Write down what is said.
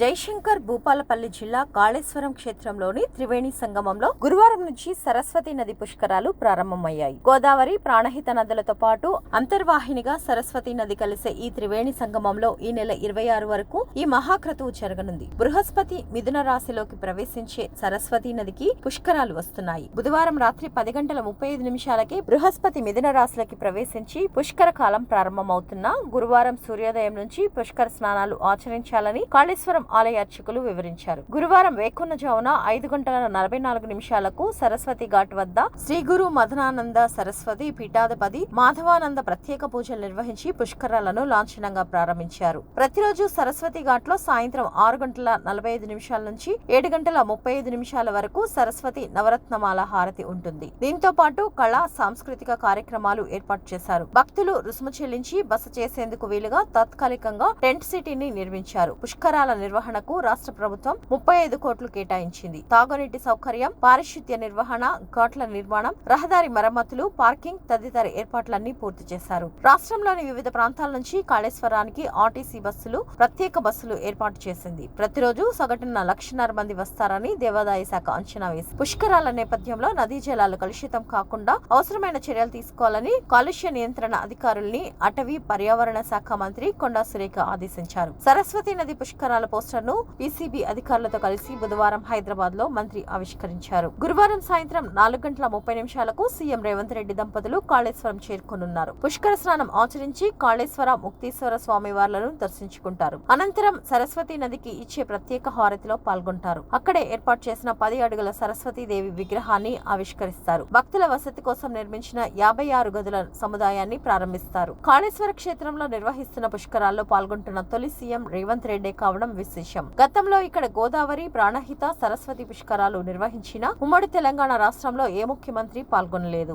జయశంకర్ భూపాలపల్లి జిల్లా కాళేశ్వరం క్షేత్రంలోని త్రివేణి సంగమంలో గురువారం నుంచి సరస్వతి నది పుష్కరాలు ప్రారంభమయ్యాయి. గోదావరి ప్రాణహిత నదులతో పాటు అంతర్వాహినిగా సరస్వతి నది కలిసే ఈ త్రివేణి సంగమంలో ఈ నెల ఇరవై ఆరు వరకు ఈ మహాక్రతువు జరగనుంది. బృహస్పతి మిథున రాశిలోకి ప్రవేశించే సరస్వతి నదికి పుష్కరాలు వస్తున్నాయి. బుధవారం రాత్రి పది గంటల ముప్పై ఐదు నిమిషాలకే బృహస్పతి మిథున రాశిలోకి ప్రవేశించి పుష్కర కాలం ప్రారంభమవుతున్న గురువారం సూర్యోదయం నుంచి పుష్కర స్నానాలు ఆచరించాలని కాళేశ్వరం ఆలయ అర్చకులు వివరించారు. గురువారం వేకున్నజామున ఐదు గంటల నలభై నాలుగు నిమిషాలకు సరస్వతి ఘాట్ వద్ద శ్రీ గురు మదనానంద సరస్వతి పీఠాధిపతి మాధవానంద ప్రత్యేక పూజలు నిర్వహించి పుష్కరాలను లాంఛనంగా ప్రారంభించారు. ప్రతిరోజు సరస్వతి ఘాట్లో సాయంత్రం ఆరు గంటల నలభై ఐదు నిమిషాల నుంచి ఏడు గంటల ముప్పై ఐదు నిమిషాల వరకు సరస్వతి నవరత్నమాల హారతి ఉంటుంది. దీంతో పాటు కళా సాంస్కృతిక కార్యక్రమాలు ఏర్పాటు చేశారు. భక్తులు రుసుము చెల్లించి బస చేసేందుకు వీలుగా తాత్కాలికంగా టెంట్ సిటీని నిర్మించారు. పుష్కరాల నిర్వహణకు రాష్ట్ర ప్రభుత్వం ముప్పై ఐదు కోట్లు కేటాయించింది. తాగునీటి సౌకర్యం పారిశుద్ధ్య నిర్వహణ ఘాట్ల నిర్మాణం రహదారి మరమ్మతులు పార్కింగ్ తదితర ఏర్పాట్లన్నీ పూర్తి చేశారు. రాష్ట్రంలోని వివిధ ప్రాంతాల నుంచి కాళేశ్వరానికి ఆర్టీసీ బస్సులు ప్రత్యేక బస్సులు ఏర్పాటు చేసింది. ప్రతిరోజు సగటున లక్షన్నర మంది వస్తారని దేవాదాయ శాఖ అంచనా వేసింది. పుష్కరాల నేపథ్యంలో నదీ జలాలు కలుషితం కాకుండా అవసరమైన చర్యలు తీసుకోవాలని కాలుష్య నియంత్రణ అధికారుల్ని అటవీ పర్యావరణ శాఖ మంత్రి కొండా సురేఖ ఆదేశించారు. సరస్వతి నది పుష్కరాల పోస్టర్ను పీసీబీ అధికారులతో కలిసి బుధవారం హైదరాబాద్లో మంత్రి ఆవిష్కరించారు. గురువారం సాయంత్రం నాలుగు గంటల ముప్పై నిమిషాలకు సీఎం రేవంత్ రెడ్డి దంపతులు కాళేశ్వరం చేరుకోనున్నారు. పుష్కర స్నానం ఆచరించి కాళేశ్వర ముక్తీశ్వర స్వామి వార్లను దర్శించుకుంటారు. అనంతరం సరస్వతి నదికి ఇచ్చే ప్రత్యేక హారతిలో పాల్గొంటారు. అక్కడే ఏర్పాటు చేసిన పది అడుగుల సరస్వతి దేవి విగ్రహాన్ని ఆవిష్కరిస్తారు. భక్తుల వసతి కోసం నిర్మించిన యాభై ఆరు గదుల సముదాయాన్ని ప్రారంభిస్తారు. కాళేశ్వర క్షేత్రంలో నిర్వహిస్తున్న పుష్కరాల్లో పాల్గొంటున్న తొలి సీఎం రేవంత్ రెడ్డి కావడం విశేషం. గతంలో ఇక్కడ గోదావరి ప్రాణహిత సరస్వతి పుష్కరాలు నిర్వహించిన ఉమ్మడి తెలంగాణ రాష్ట్రంలో ఏ ముఖ్యమంత్రి పాల్గొనలేదు.